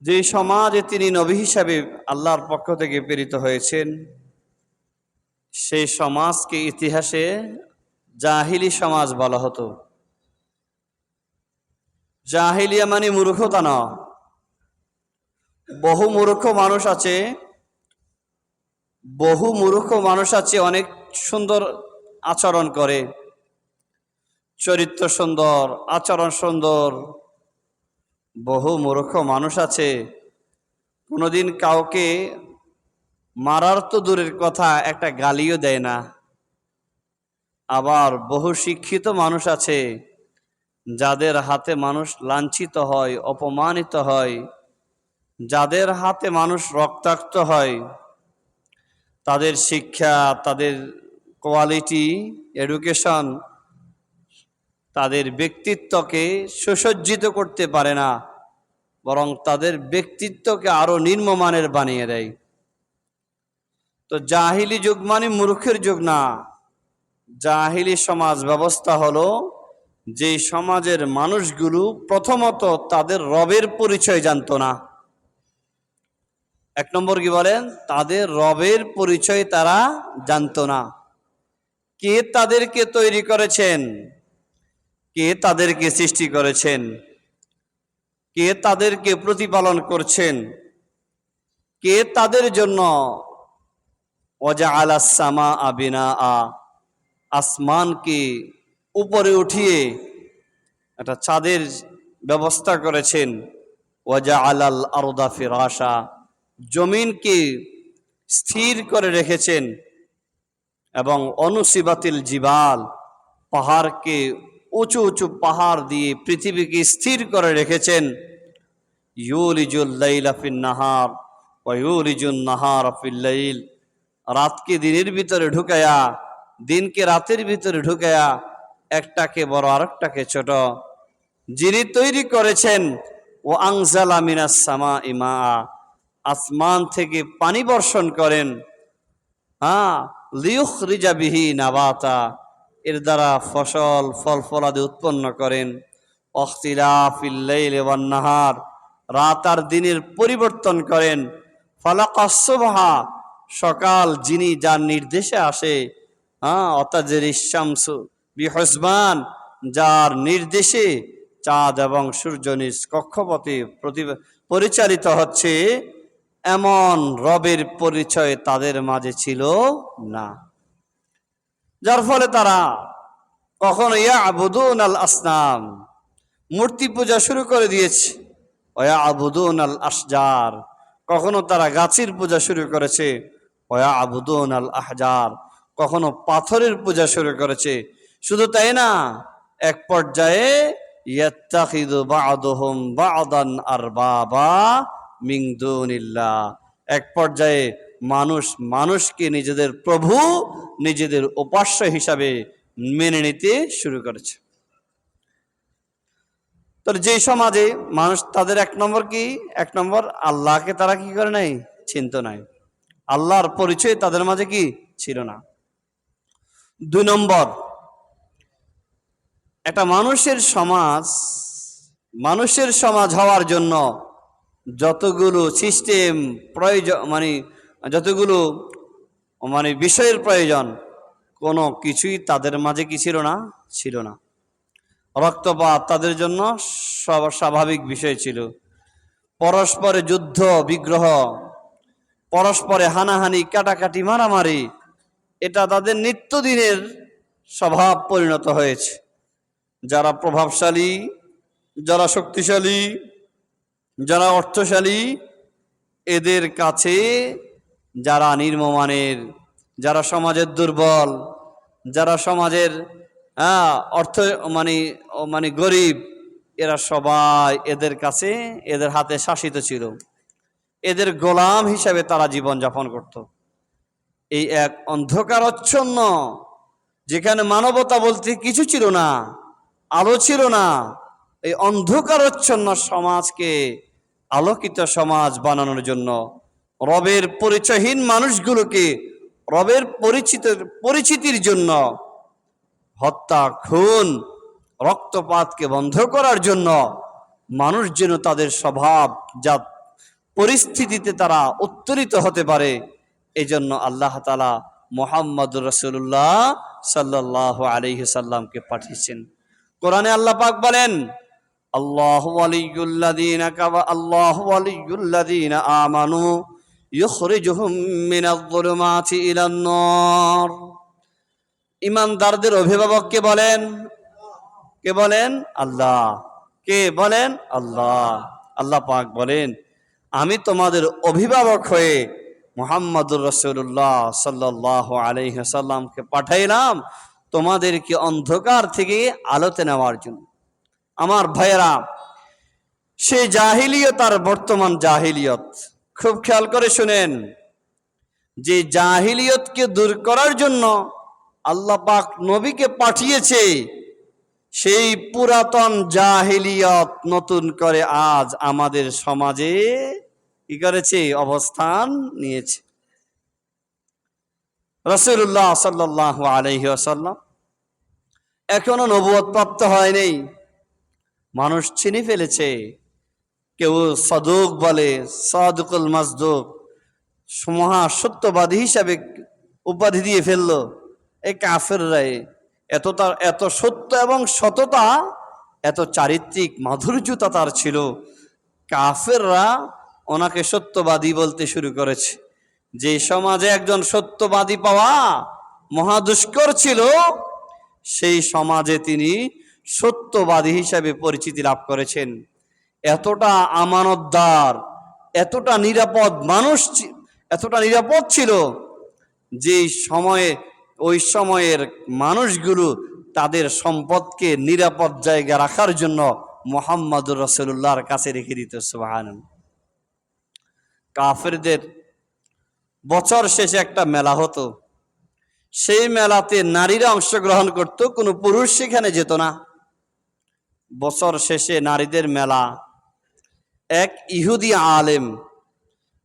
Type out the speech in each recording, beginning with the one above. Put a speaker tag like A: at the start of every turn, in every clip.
A: যে সমাজে তিনি নবী হিসাবে আল্লাহর পক্ষ থেকে প্রেরিত হয়েছেন, সেই সমাজকে ইতিহাসে জাহিলি সমাজ বলা হতো। জাহিলিয়া মানে মূর্খতা না। বহু মূর্খ মানুষ আছে, বহু মূর্খ মানুষ আছে অনেক সুন্দর আচরণ করে। চরিত্র সুন্দর, আচরণ সুন্দর বহু মূর্খ মানুষ আছে। কোনোদিন কাউকে মারার তো দূরের কথা, একটা গালিও দেয় না। আবার বহু শিক্ষিত মানুষ আছে, যাদের হাতে মানুষ লাঞ্ছিত হয়, অপমানিত হয়। যাদের হাতে মানুষ রক্তাক্ত হয়, তাদের শিক্ষা, তাদের কোয়ালিটি এডুকেশন তাদের ব্যক্তিত্বকে সুসজ্জিত করতে পারে না, বরং তাদের ব্যক্তিত্বকে আরও নিম্নমানের বানিয়ে দেয়। তো জাহিলি যুগ মানে মূর্খের যুগ না। জাহিলি সমাজ ব্যবস্থা হলো যে সমাজের মানুষগুলো প্রথমত তাদের রবের পরিচয় জানতো না। এক নম্বর কি বলেন? তাদের রবের পরিচয় তারা জানতো না। কে তাদেরকে তৈরি করেছেন? কে তাদেরকে সৃষ্টি করেছেন? কে তাদেরকে প্রতিপালন করছেন? কে তাদের জন্য? ওজা আলাসামা আবিনা আ আসমানকে উপরে উঠিয়ে একটা চাঁদের ব্যবস্থা করেছেন। ওয়াজা আলাল আরদা ফিরাসা জমিনকে স্থির করে রেখেছেন এবং অনুসিবাতিল জিবাল, পাহাড়কে উঁচু উঁচু পাহাড় দিয়ে পৃথিবীকে স্থির করে রেখেছেন। নাহার নাহার রাতকে দিনের ভিতরে ঢুকায়া, দিনকে রাতের ভিতরে ঢুকায়া, একটাকে বড় আরেকটাকে ছোট। যিনি তৈরি করেছেন ও আংজালা মিনাস সামা ইমা আসমান থেকে পানি বর্ষণ করেন। হ্যাঁ লিউখ রিজাবিহি নাবাতা এর দ্বারা ফসল ফল ফলাদি উৎপন্ন করেন। নাহার, রাত আর দিনের পরিবর্তন করেন। ফলাকসভা সকাল যিনি যার নির্দেশে আসে হ্যাঁ অতাজের ইসামসু বিহসবান যার নির্দেশে চাঁদ এবং সূর্য নিজ কক্ষপথে পরিচালিত হচ্ছে, এমন রবের পরিচয় তাদের মাঝে ছিল না। যার ফলে তারা কখনো ইয়া আবুদুন আল আসনাম, মূর্তি পূজা শুরু করে দিয়েছে। ওয়া আবুদুন আল আসজার কখনো তারা গাছের পূজা শুরু করেছে। ওয়া আবুদুন আল আহজার, কখনো পাথরের পূজা শুরু করেছে। শুধু তাই না, এক পর্যায়ে এক পর্যায়ে মানুষ মানুষকে নিজেদের প্রভু নিজেদের উপাস্য হিসাবে মেনে নিতে শুরু করেছে। তো যে সমাজে মানুষ তাদের এক নম্বর কি? এক নম্বর আল্লাহকে তারা কি করে নাই? চিন্ত নাই। আল্লাহর পরিচয় তাদের মাঝে কি? ছিল না। দুই নম্বর, একটা মানুষের সমাজ মানুষের সমাজ হওয়ার জন্য যতগুলো সিস্টেম প্রয়োজন মানে যতগুলো মানে বিষয়ের প্রয়োজন, কোনো কিছুই তাদের মাঝে কি ছিল না? ছিল না। রক্তপাত তাদের জন্য সব- স্বাভাবিক বিষয় ছিল। পরস্পরে যুদ্ধ, বিগ্রহ, পরস্পরে হানাহানি, কাটাকাটি, মারামারি, এটা তাদের নিত্যদিনের স্বভাব পরিণত হয়েছে। যারা প্রভাবশালী, যারা শক্তিশালী, যারা অর্থশালী, এদের কাছে যারা নির্মমানের, যারা সমাজের দুর্বল, যারা সমাজের হ্যাঁ অর্থ মানে মানে গরিব, এরা সবাই এদের কাছে, এদের হাতে শাসিত ছিল। এদের গোলাম হিসাবে তারা জীবন যাপন করত। এই এক অন্ধকারচ্ছন্ন, যেখানে মানবতা বলতে কিছু ছিল না, আলো ছিল না, এই অন্ধকারচ্ছন্ন সমাজকে আলোকিত সমাজ বানানোর জন্য রবের পরিচয়হীন মানুষগুলোকে রবের পরিচিত, পরিচিতির জন্য হত্যা, খুন, রক্তপাতকে বন্ধ করার জন্য মানুষ যেন তাদের স্বভাব যা পরিস্থিতিতে তারা উত্তরিত হতে পারে। এই জন্য আল্লাহ তালা মোহাম্মদ রসুল্লাহ সাল্লাহ আলহি সাল্লামকে পাঠিয়েছেন। কোরআনে আল্লাহ পাক বলেন, আল্লাহ কাবা আল্লাহ ওয়ালিয়ুল্লাযীন আমানু ইখরিজুহুম মিনায-যুলুমাতি ইলান-নার ইমানদারদের অভিভাবক কে বলেন? কে বলেন? আল্লাহ। কে বলেন? আল্লাহ। আল্লাহ পাক বলেন, আমি তোমাদের অভিভাবক হয়ে মোহাম্মদুর রসুল্লাহ সাল্লাহ আলহিহাসাল্লামকে পাঠাইলাম, তোমাদেরকে অন্ধকার থেকে আলোতে নেওয়ার জন্য। আমার ভাইয়েরা, সে জাহিলিয়ত আর বর্তমান জাহিলিয়ত খুব খেয়াল করে শুনেন যে জাহিলিয়তকে দূর করার জন্য আল্লাহ পাক নবীকে পাঠিয়েছে সেই পুরাতন জাহিলিয়ত নতুন করে আজ আমাদের সমাজে কি করেছে? অবস্থান নিয়েছে। রসুল্লাহ সাল্লাহ আলহি আসাল্লাম এখনও নবুয়ত প্রাপ্ত হয়নি মানুষ চিনি ফেলেছে। কেউ সদুক বলে, সদুকুল মাজদুক মহা সত্যবাদী হিসাবে উপাধি দিয়ে ফেলল। এই কাফের রায় এত তার, এত সত্য এবং সততা, এত চারিত্রিক মাধুর্যতা তার ছিল। কাফেররা ওনাকে সত্যবাদী বলতে শুরু করেছে। যে সমাজে একজন সত্যবাদী পাওয়া মহাদুষ্কর ছিল, সেই সমাজে তিনি সত্যবাদী হিসাবে পরিচিতি লাভ করেছেন। এতটা আমানতদার, এতটা নিরাপদ মানুষ এতটা নিরাপদ ছিল যে সময়ে, ওই সময়ের মানুষগুলো তাদের সম্পদকে নিরাপদ জায়গা রাখার জন্য মোহাম্মদুর রসুল্লাহর কাছে রেখে দিত সুবাহান কাফেরদের বছর শেষে একটা মেলা হতো। সেই মেলাতে নারীরা অংশগ্রহণ করত, কোনো পুরুষ সেখানে যেত না। বছর শেষে নারীদের মেলা এক ইহুদি আলেম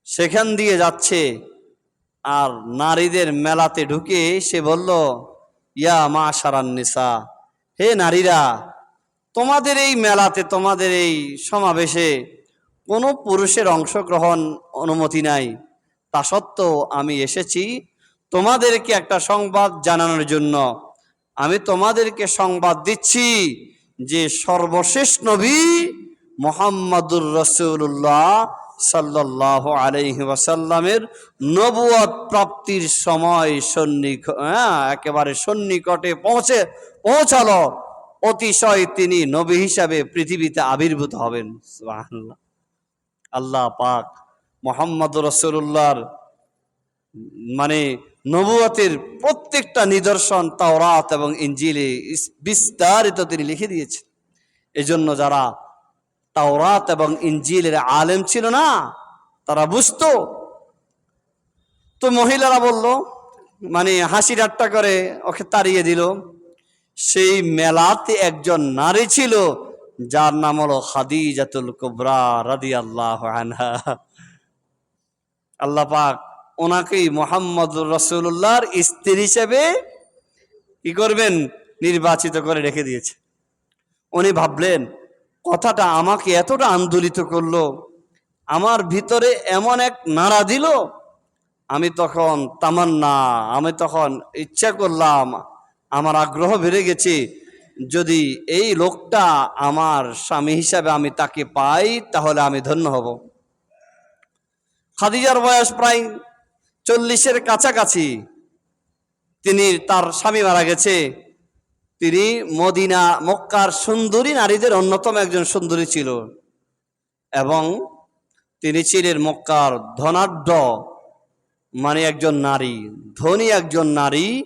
A: সেখান দিয়ে যাচ্ছে আর নারীদের মেলাতে ঢুকে সে বলল, ইয়া মা সারান্নিসা হে নারীরা, তোমাদের এই মেলাতে তোমাদের এই সমাবেশে কোনো পুরুষের অংশগ্রহণ অনুমতি নাই। তা সত্ত্বেও আমি এসেছি তোমাদেরকে একটা সংবাদ জানানোর জন্য। আমি তোমাদেরকে সংবাদ দিচ্ছি যে সর্বশেষ নবী মোহাম্মদুর রসুল্লাহ সাল্লাহ আলহি ওয়াসাল্লামের নবুয়ত প্রাপ্তির সময় সন্নিক হ্যাঁ একেবারে সন্নিকটে পৌঁছে, পৌঁছালো। অতিশয় তিনি নবী হিসাবে পৃথিবীতে আবির্ভূত হবেন। আল্লাহ পাক মোহাম্মদ রসুল্লাহর মানে নবুয়তের প্রত্যেকটা নিদর্শন তাওরাত এবং ইঞ্জিলে বিস্তারিত তিনি লিখে দিয়েছেন। এজন্য যারা তাওরাত এবং ইঞ্জিলের আলেম ছিল না, তারা বুঝতো। তো মহিলারা বলল মানে হাসি ঠাট্টা করে ওকে তাড়িয়ে দিল। সেই মেলাতে একজন নারী ছিল, যার নাম হলো খাদিজাতুল কুবরা রাদি আল্লাহ আল্লাহ পাক ওনাকেই মোহাম্মদ রসুল্লাহর স্ত্রী হিসেবে কি করবেন? নির্বাচিত করে রেখে দিয়েছে। উনি ভাবলেন কথাটা আমাকে এতটা আন্দোলিত করল, আমার ভিতরে এমন এক নাড়া দিল, আমি তখন তামান্না, আমি তখন ইচ্ছা করলাম, আমার আগ্রহ বেড়ে গেছে, যদি এই লোকটা আমার স্বামী হিসাবে আমি তাকে পাই, তাহলে আমি ধন্য হব। খাদিজার বয়স প্রায় চল্লিশের কাছাকাছি, তিনি তার স্বামী মারা গেছে। তিনি মদিনা, মক্কার সুন্দরী নারীদের অন্যতম একজন সুন্দরী ছিল। এবং তিনি ছিলেন মক্কার ধনাঢ্য মানে একজন নারী, ধনী একজন নারী,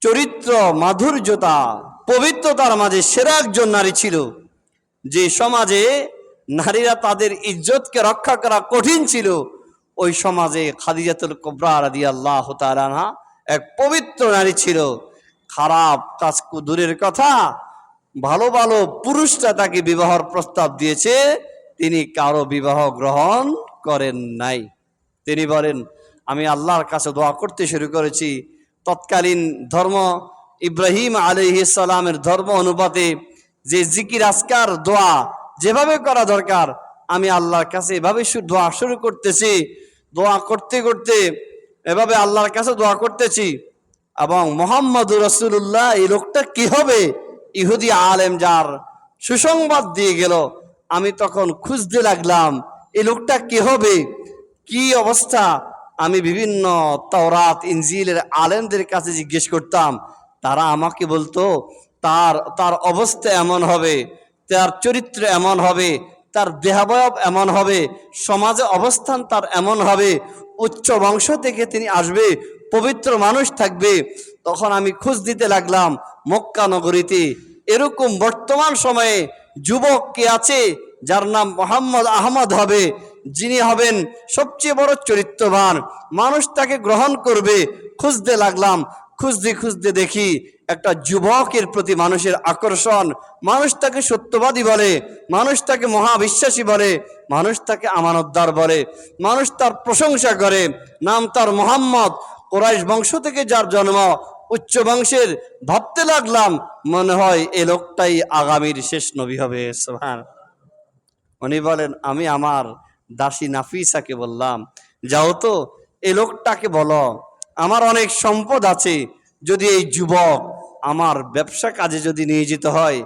A: চরিত্র, মাধুর্যতা, পবিত্রতার মাঝে সেরা একজন নারী ছিল। যে সমাজে নারীরা তাদের ইজ্জতকে রক্ষা করা কঠিন ছিল, ওই সমাজে খাদিজাতুল কোবরা রাদি আল্লাহ তালানা এক পবিত্র নারী ছিল। খারাপ কাজ দূরের কথা, ভালো ভালো পুরুষরা তাকে বিবাহর প্রস্তাব দিয়েছে, তিনি কারও বিবাহ গ্রহণ করেন নাই। তিনি বলেন, আমি আল্লাহর কাছে দোয়া করতে শুরু করেছি। তৎকালীন ধর্ম, ইব্রাহিম আলহি সালামের ধর্ম অনুপাতে যে জিকির আসকার দোয়া যেভাবে করা দরকার, আমি আল্লাহর কাছে এভাবে দোয়া শুরু করতেছি। দোয়া করতে করতে এভাবে আল্লাহর কাছে দোয়া করতেছি। এবং মোহাম্মদ রসুল্লাহ এই লোকটা কি হবে? ইহুদি আলেম যার সুসংবাদ দিয়ে গেল, আমি তখন খুঁজতে লাগলাম, এই লোকটা কি হবে? কি অবস্থা? আমি বিভিন্ন তওরাত, ইনজিলের আলেমদের কাছে জিজ্ঞেস করতাম, তারা আমাকে বলতো, তার তার অবস্থা এমন হবে, তার চরিত্র এমন হবে তার দেহাবয়ব এমন হবে, সমাজে অবস্থান তার এমন হবে, উচ্চ বংশ থেকে তিনি আসবে, পবিত্র মানুষ থাকবে। তখন আমি খোঁজ দিতে লাগলাম মক্কা নগরীতে। এরকম বর্তমান সময়ে যুবক কে আছে যার নাম মোহাম্মদ আহমদ হবে, যিনি হবেন সবচেয়ে বড় চরিত্রবান। মানুষ তাকে গ্রহণ করবে, খুঁজতে লাগলাম খুঁজতে খুঁজতে দেখি একটা যুবকের প্রতি মানুষের আকর্ষণ। মানুষ তাকে সত্যবাদী বলে, মানুষ তাকে মহাবিশ্বাসী বলে, মানুষ তাকে আমানতদার বলে, মানুষ তার প্রশংসা করে। নাম তার মোহাম্মদ। কোরাইশ বংশ থেকে যার জন্ম, উচ্চ বংশের, ভাবতে লাগলাম, মনে হয় এ লোকটাই আগামীর শেষ নবী হবে সোহান উনি বলেন, আমি আমার দাসী নাফিসাকে বললাম, যাও তো এই লোকটাকে বলো। আমার অনেক সম্পদ আছে যদি এই যুবক আমার ব্যবসা কাজে যদি নিয়োজিত হয়,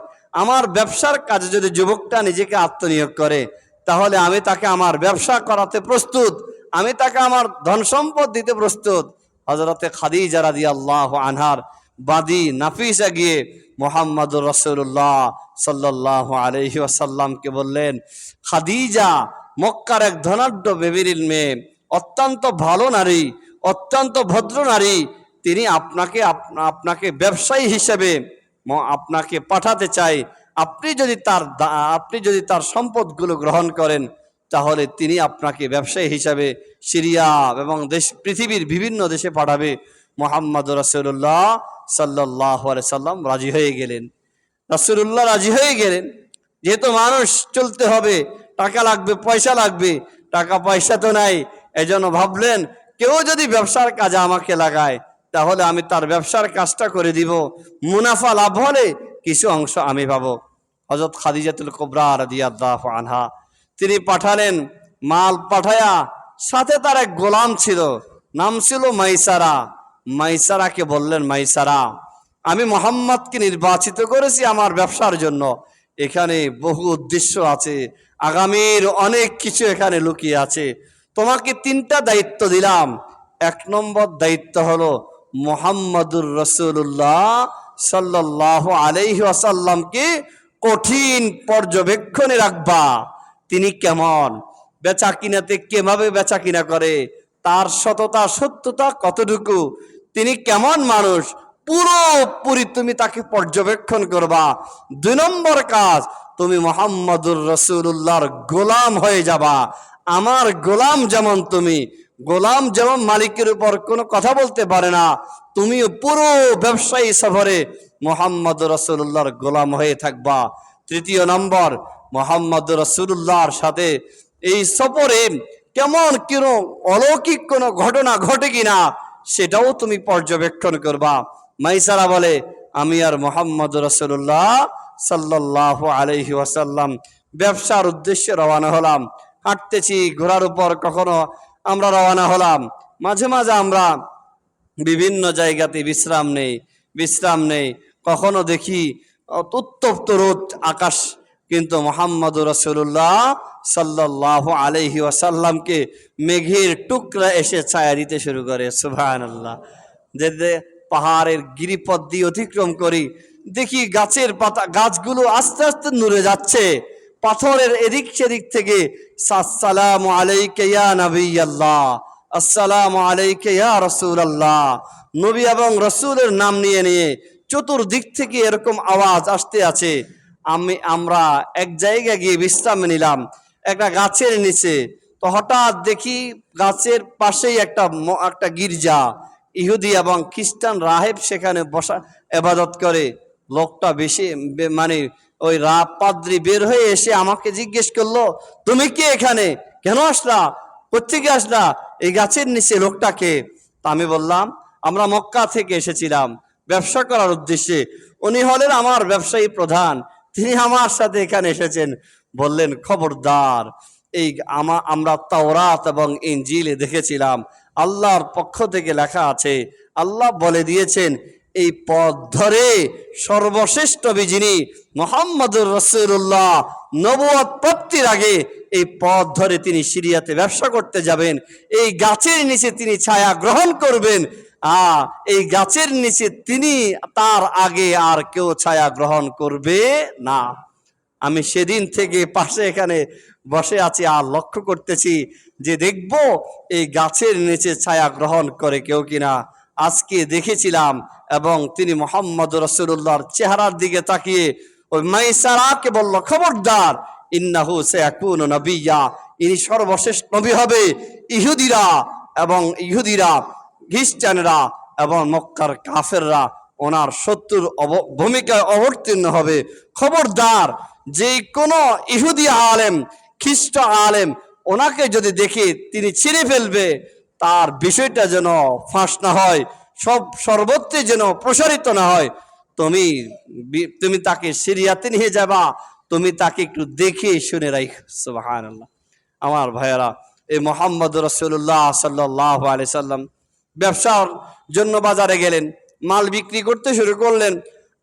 A: আমার ব্যবসার কাজে যদি যুবকটা নিজেকে আত্মনিয়োগ করে, তাহলে আমি তাকে আমার ব্যবসা করাতে প্রস্তুত, আমি তাকে আমার ধন সম্পদ দিতে প্রস্তুত। হজরতে খাদিজা রাদি আল্লাহ আনহার বাদি নাফিসা গিয়ে মোহাম্মদুর রসুল্লাহ সাল্লাহ আলহি আসাল্লামকে বললেন, খাদিজা, মক্কার এক ধনাঢ্য বেবিরিল মেয়ে, অত্যন্ত ভালো নারী অত্যন্ত ভদ্র নারী, তিনি আপনাকে আপনাকে ব্যবসায়ী হিসেবে আপনাকে পাঠাতে চাই আপনি যদি তার আপনি যদি তার সম্পদগুলো গ্রহণ করেন, তাহলে তিনি আপনাকে ব্যবসায়ী হিসাবে সিরিয়া এবং দেশ, পৃথিবীর বিভিন্ন দেশে পাঠাবে। মোহাম্মদ রসুল্লাহ সাল্লাহ সাল্লাম রাজি হয়ে গেলেন। রাসুল্লাহ রাজি হয়ে গেলেন। যেহেতু মানুষ চলতে হবে, টাকা লাগবে, পয়সা লাগবে টাকা পয়সা তো নাই। এজন্য ভাবলেন কেউ যদি ব্যবসার কাজে আমাকে লাগায়, তাহলে আমি তার ব্যবসার কাজটা করে দিব। মুনাফা লাভ হলে কিছু অংশ আমি পাবো। হজরত খাদিজাতুল কোবরা রাদিয়াল্লাহু আনহা, তিনি পাঠালেন মাল পাঠায়া, সাথে তার এক গোলাম ছিল, নাম ছিল মাইসারা। মাইসারাকে বললেন, মাইসারা, আমি মোহাম্মদকে নির্বাচিত করেছি আমার ব্যবসার জন্য। এখানে বহু উদ্দেশ্য আছে, আগামীর অনেক কিছু এখানে লুকিয়ে আছে। তোমাকে তিনটা দায়িত্ব দিলাম। এক নম্বর দায়িত্ব হলো মোহাম্মদুর রসুল্লাহ সাল্লাহ আলাইহি আসাল্লামকে কঠিন পর্যবেক্ষণে রাখবা। তিনি কেমন? বেচা কিনাতে কীভাবে বেচা কিনা করে? তার সততা, সত্যতা কতটুকু? তিনি কেমন মানুষ? পুরোপুরি তুমি তাকে পর্যবেক্ষণ করবা। দুই নম্বর কাজ, তুমি মোহাম্মদুর রসুল্লাহর গোলাম হয়ে যাবা। আমার গোলাম যেমন তুমি, গোলাম যেমন মালিকের উপর কোনো কথা বলতে পারে না, তুমিও পুরো ব্যবসায়ী সফরে মোহাম্মদ রসুল্লাহর গোলাম হয়ে থাকবা। তৃতীয় নম্বর, মোহাম্মদ রসুল্লাহর সাথে এই সফরে কেমন কোন অলৌকিক কোনো ঘটনা ঘটে কিনা, সেটাও তুমি পর্যবেক্ষণ করবা। মাইসারা বলে, আমি আর মোহাম্মদ রসুল্লাহ সাল্লাহ আলহি ওয়াসাল্লাম ব্যবসার উদ্দেশ্যে রওনা হলাম। হাঁটতেছি, ঘোড়ার উপর কখনো আমরা রওনা হলাম। মাঝে মাঝে আমরা বিভিন্ন জায়গাতে বিশ্রাম নেই বিশ্রাম নেই। কখনো দেখি উত্তপ্ত রোদ, আকাশ কিন্তু মোহাম্মদ রসুল্লাহ সাল্লাহ আলহি ওয়াসাল্লামকে মেঘের টুকরা এসে ছায়া দিতে শুরু করে সুভান আল্লাহ যে পাহাড়ের গিরিপথ দিয়ে অতিক্রম করি, দেখি গাছের পাতা, গাছগুলো আস্তে আস্তে নুরে যাচ্ছে। পাথরের এদিক সেদিক থেকে সালাম আলাইকে ইয়া নবী আল্লাহ আসসালামু আলাইকে ইয়া রসুল আল্লাহ নবী এবং রসুলের নাম নিয়ে নিয়ে চতুর্দিক থেকে এরকম আওয়াজ আসতে আছে। আমি, আমরা এক জায়গায় গিয়ে বিশ্রাম নিলাম, একটা গাছের নিচে। তো হঠাৎ দেখি গাছের পাশেই একটা একটা গির্জা। ইহুদি এবং খ্রিস্টান রাহেব সেখানে বসা, এবাদত করে। লোকটা বেশি মানে ওই রা পাদ্রি বের হয়ে এসে আমাকে জিজ্ঞেস করল, তুমি কি এখানে? কেন আসলা? কোথেকে আসলা? এই গাছের নিচে লোকটাকে? আমি বললাম, আমরা মক্কা থেকে এসেছিলাম ব্যবসা করার উদ্দেশ্যে। উনি হলেন আমার ব্যবসায়ী প্রধান। তিনি আমার সাথে এখানে এসেছেন। বললেন, খবরদার, এই আমা, আমরা তাওরাত এবং ইঞ্জিলে দেখেছিলাম। আল্লাহর পক্ষ থেকে লেখা আছে, আল্লাহ বলে দিয়েছেন এই পথ ধরে সর্বশ্রেষ্ঠ যিনি মোহাম্মদুর রসুল্লাহ নবুয়ত প্রাপ্তির আগে এই পথ ধরে তিনি সিরিয়াতে ব্যবসা করতে যাবেন, এই গাছের নিচে তিনি ছায়া গ্রহণ করবেন আ এই গাছের নিচে তিনি, তার আগে আর কেউ ছায়া গ্রহণ করবে না। আমি সেদিন থেকে পাশে এখানে বসে আছি আর লক্ষ্য করতেছি যে দেখব এই গাছের নিচে ছায়া গ্রহণ করে কেউ কিনা আজকে দেখেছিলাম এবং তিনি মোহাম্মদ রসুল্লাহর চেহারার দিকে তাকিয়ে ওই মাইসারাকে বলল, খবরদার, ইন্নাহু সেয়াকুন নবিয়া। ইনি সর্বশেষ নবী হবে ইহুদিরা এবং ইহুদিরা, খ্রিস্টানরা এবং মক্কার কাফেররা। ওনার শত্রুর ভূমিকায় অবতীর্ণ হবে। খবরদার যে কোনো ইহুদি আলেম, খ্রিস্ট আলেম, ওনাকে যদি দেখে তিনি ছিঁড়ে ফেলবে তার বিষয়টা যেন ফাঁস না হয়, সব সর্বত্রে যেন প্রসারিত না হয়। তুমি তুমি তাকে সিরিয়াতে নিয়ে যাবা, তুমি তাকে একটু দেখে শুনে রাখ আমার ভাইয়েরা, এই মোহাম্মদ রসুল্লাহ সাল্লাহ আলি সাল্লাম ব্যবসার জন্য বাজারে গেলেন, মাল বিক্রি করতে শুরু করলেন।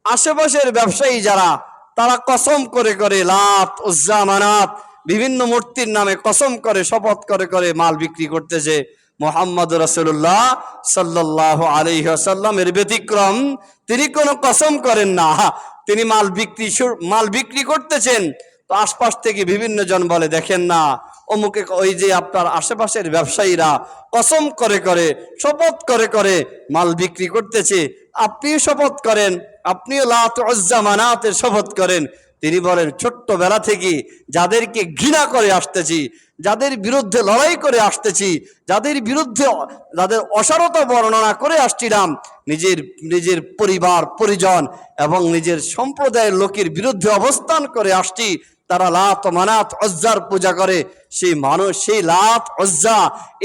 A: আশেপাশের ব্যবসায়ী যারা, তারা কসম করে করে লাত উজ্জামানাত বিভিন্ন মূর্তির নামে কসম করে, শপথ করে করে মাল বিক্রি করতেছে। মোহাম্মদ রসুল্লাহ সাল্লাহ আলহ্লামের ব্যতিক্রম। তিনি কোনো কসম করেন না। তিনি মাল বিক্রি মাল বিক্রি করতেছেন। তো আশপাশ থেকে বিভিন্ন জন বলে, দেখেন না, অমুকে ওই যে আপনার আশেপাশের ব্যবসায়ীরা কসম করে করে, শপথ করে করে মাল বিক্রি করতেছে। আপনিও শপথ করেন, আপনিও লাতের শপথ করেন। তিনি বলেন, ছোট্টবেলা থেকে যাদেরকে ঘৃণা করে আসতেছি যাদের বিরুদ্ধে লড়াই করে আসতেছি, যাদের বিরুদ্ধে যাদের অসারতা বর্ণনা করে আসছিলাম, নিজের নিজের পরিবার, পরিজন এবং নিজের সম্প্রদায়ের লোকের বিরুদ্ধে অবস্থান করে আসছি, তারা লাত মানাত অজ্জার পূজা করে। সেই মানুষ, সেই লাত, অজ্জা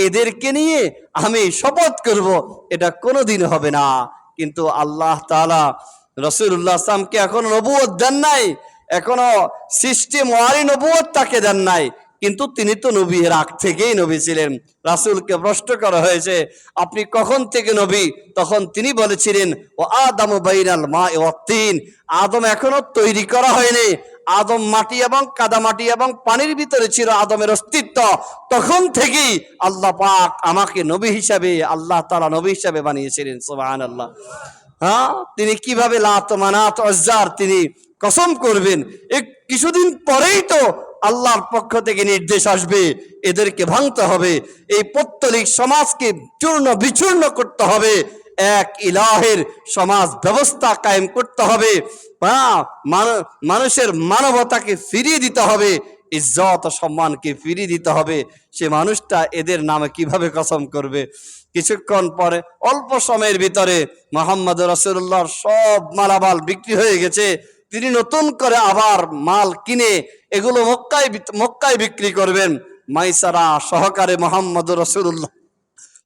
A: এদেরকে নিয়ে আমি শপথ করব, এটা কোনোদিন হবে না। কিন্তু আল্লাহ তাআলা রসুল্লাহ আসলামকে এখনও নবুয়ত দেন নাই, এখনও সৃষ্টি ওয়ারি নবুয়ত তাকে দেন নাই। কিন্তু তিনি তো নবী আগ থেকেই নবী ছিলেন। রাসুলকে প্রশ্ন করা হয়েছে। আপনি কখন থেকে নবী? তখন তিনি বলেছিলেন, ও আদম বাইনাল মা তিন। আদম এখনও তৈরি করা হয়নি। আদম মাটি এবং কাদা মাটি এবং পানির ভিতরে ছিল আদমের অস্তিত্ব। তখন থেকেই আল্লাহ পাক আমাকে নবী হিসাবে, আল্লাহ তালা নবী হিসাবে বানিয়েছিলেন সুবাহান আল্লাহ হ্যাঁ তিনি কীভাবে লাত মানাত অজ্জার তিনি কসম করবেন। এ কিছুদিন পরেই তো আল্লাহর পক্ষ থেকে নির্দেশ আসবে, এদেরকে ভাঙতে হবে, এই পত্তলিক সমাজকে চূর্ণ বিচূর্ণ করতে হবে, এক ইলাহের সমাজ ব্যবস্থা কায়েম করতে হবে মানুষের মানবতাকে ফিরিয়ে দিতে হবে, ইজ্জত সম্মানকে ফিরিয়ে দিতে হবে, সে মানুষটা এদের নামে কীভাবে কসম করবে? কিছুক্ষণ পরে, অল্প সময়ের ভিতরে মোহাম্মদ রসুল্লাহর সব মালামাল বিক্রি হয়ে গেছে তিনি নতুন করে আবার মাল কিনে এগুলো মক্কায় মক্কায় বিক্রি করবেন। মাইসারা সহকারে মোহাম্মদ রসুল্লাহ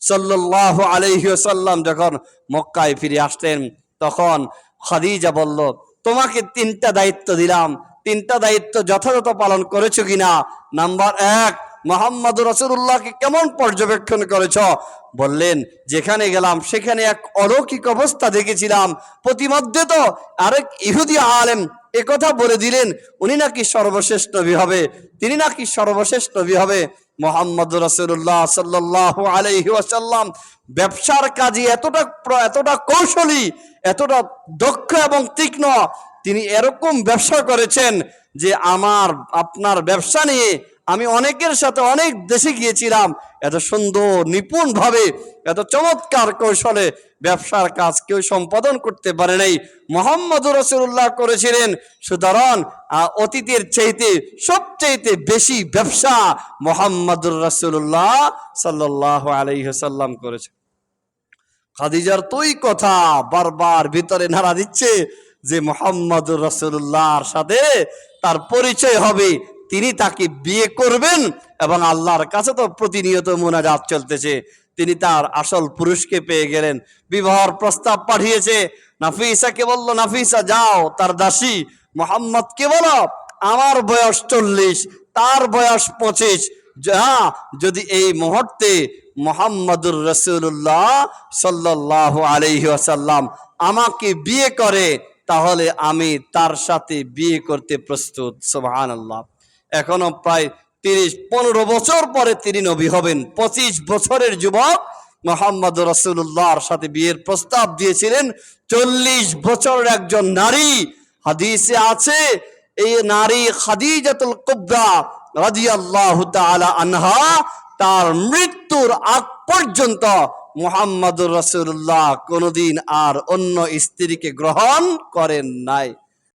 A: সাল্লাহ আলহিসাল্লাম যখন মক্কায় ফিরে আসতেন, তখন খাদিজা বলল, তোমাকে তিনটা দায়িত্ব দিলাম। তিনটা দায়িত্ব যথাযথ পালন করেছ কিনা? নাম্বার এক মোহাম্মদ রসুল্লাহকে কেমন পর্যবেক্ষণ করেছ? বললেন, যেখানে গেলাম, সেখানে এক অলৌকিক অবস্থা দেখেছিলাম। প্রতিমধ্যে তো আরেক ইহুদি আলেম একথা বলে দিলেন, উনি নাকি সর্বশেষ নবী হবে। তিনি নাকি সর্বশেষ নবী হবে। মোহাম্মদ রসুল্লাহ সাল্লাহ আলহি ওয়াসাল্লাম ব্যবসার কাজে এতটা এতটা কৌশলী, এতটা দক্ষ এবং তীক্ষ্ণ, তিনি এরকম ব্যবসা করেছেন যে আমার, আপনার ব্যবসা নিয়ে আমি অনেকের সাথে অনেক দেশে গিয়েছিলাম। এত সুন্দর নিপুণ ভাবে এত চমৎকার কৌশলে ব্যবসার কাজ কেউ সম্পাদন করতে পারে নাই। মোহাম্মদ রসুল্লাহ করেছিলেন। সুতরাং অতীতের চাইতে সবচাইতে বেশি ব্যবসা মোহাম্মদুর রসুল্লাহ সাল্লাহ আলহিহসাল্লাম করেছে। খাদিজার তুই কথা বারবার ভিতরে নাড়া দিচ্ছে যে মোহাম্মদ রসুল্লাহর সাথে তার পরিচয় হবে তিনি তাকে বিয়ে করবেন এবং আল্লাহর কাছে তো প্রতিনিয়ত মোনাজাত চলতেছে। তিনি তার আসল পুরুষকে পেয়ে গেলেন। বিবাহর প্রস্তাব পাঠিয়েছে, নাফিসাকে বলল, নাফিসা, যাও, তার দাসী মোহাম্মদকে বলো, আমার বয়স চল্লিশ, তার বয়স পঁচিশ। যা, যদি এই মুহূর্তে মোহাম্মদুর রসুল্লাহ সাল্লাহ আলহি আসাল্লাম আমাকে বিয়ে করে, তাহলে আমি তার সাথে বিয়ে করতে প্রস্তুত। সুবহান আল্লাহ এখনও প্রায় তিরিশ, পনেরো বছর পরে তিনি নবী হবেন। পঁচিশ বছরের যুবক মোহাম্মদ রসুল্লাহর সাথে বিয়ের প্রস্তাব দিয়েছিলেন, চল্লিশ বছরের একজন নারী। হাদিসে আছে, এই নারী খাদিজাতুল কুবরা রাদিয়াল্লাহু তাআলা আনহা, তার মৃত্যুর আগ পর্যন্ত মুহাম্মদুর রাসূলুল্লাহ কোনোদিন আর অন্য স্ত্রীকে গ্রহণ করেন নাই।